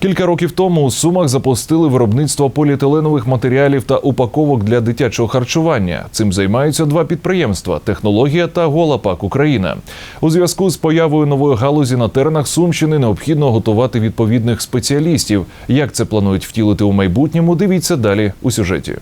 Кілька років тому у Сумах запустили виробництво поліетиленових матеріалів та упаковок для дитячого харчування. Цим займаються два підприємства Технологія та Голапак Україна. У зв'язку з появою нової галузі на теренах Сумщини необхідно готувати відповідних спеціалістів. Як це планують втілити у майбутньому? Дивіться далі у сюжеті.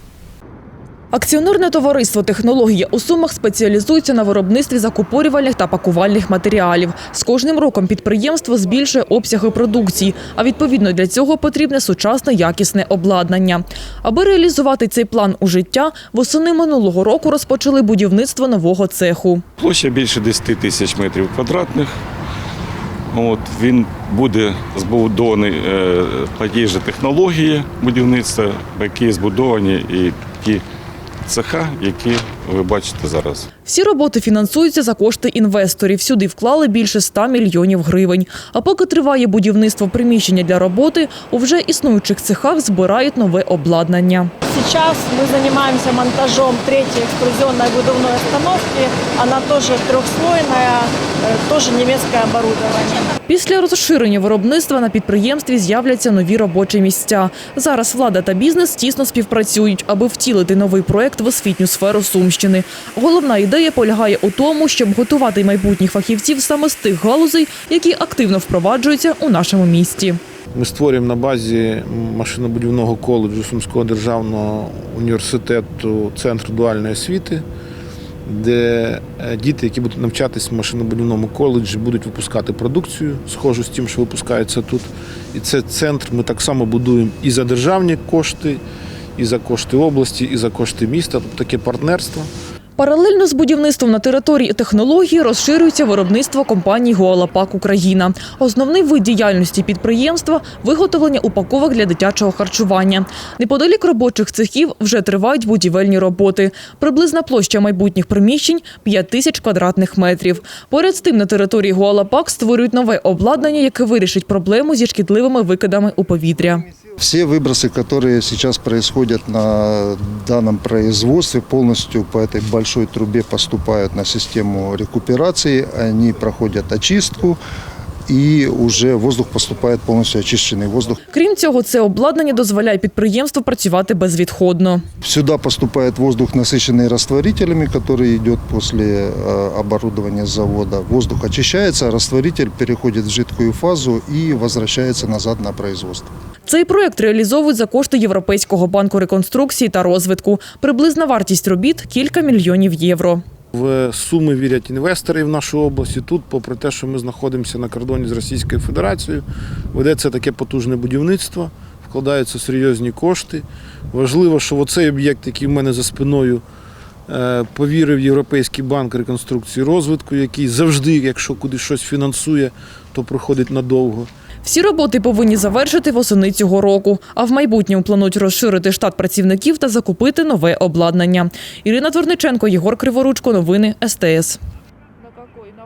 Акціонерне товариство «Технологія» у Сумах спеціалізується на виробництві закупорювальних та пакувальних матеріалів. З кожним роком підприємство збільшує обсяги продукції, а відповідно для цього потрібне сучасне якісне обладнання. Аби реалізувати цей план у життя, восени минулого року розпочали будівництво нового цеху. Площа більше 10 тисяч метрів квадратних. От, він буде збудований е, по тій же технології будівництва, які збудовані і ті цеха, які ви бачите зараз. Всі роботи фінансуються за кошти інвесторів. Сюди вклали більше 100 мільйонів гривень. А поки триває будівництво приміщення для роботи, у вже існуючих цехах збирають нове обладнання. Сейчас мы занимаемся монтажом третьей экструзионной будовной остановки. Она тоже трехслойная, э, тоже немецкое оборудование. Після розширення виробництва на підприємстві з'являться нові робочі місця. Зараз влада та бізнес тісно співпрацюють, аби втілити новий проект в освітню сферу Сумщини. Головна ідея полягає у тому, щоб готувати майбутніх фахівців саме з тих галузей, які активно впроваджуються у нашому місті. Ми створюємо на базі машинобудівного коледжу Сумського державного університету центр дуальної освіти, де е, діти, які будуть навчатися в машинобудівному коледжі, будуть випускати продукцію, схожу з тим, що випускається тут. І це центр ми так само будуємо і за державні кошти, і за кошти області, і за кошти міста. Тобто таке партнерство. Паралельно з будівництвом на території технології розширюється виробництво компанії «Гоалапак Україна». Основний вид діяльності підприємства – виготовлення упаковок для дитячого харчування. Неподалік робочих цехів вже тривають будівельні роботи. Приблизна площа майбутніх приміщень – 5 тисяч квадратних метрів. Поряд з тим на території «Гоалапак» створюють нове обладнання, яке вирішить проблему зі шкідливими викидами у повітря. Все выбросы, которые сейчас происходят на данном производстве, полностью по этой большой трубе поступают на систему рекуперации, они проходят очистку, и уже воздух поступает полностью очищенный воздух. Крім цього, це обладнання дозволяє підприємству працювати безвідходно. Сюда поступает воздух, насыщенный растворителями, который идет после э, оборудования завода. Воздух очищается, растворитель переходит в жидкую фазу и возвращается назад на производство. Цей проект реалізовують за кошти Європейського банку реконструкції та розвитку. Приблизна вартість робіт – кілька мільйонів євро. В суми вірять інвестори в нашу область. Тут, попри те, що ми знаходимося на кордоні з Російською Федерацією, ведеться таке потужне будівництво, вкладаються серйозні кошти. Важливо, що оцей об'єкт, який в мене за спиною, е, повірив Європейський банк реконструкції розвитку, який завжди, якщо кудись щось фінансує, то проходить надовго. Всі роботи повинні завершити восени цього року, а в майбутньому планують розширити штат працівників та закупити нове обладнання. Ірина Творниченко, Єгор Криворучко. Новини СТС.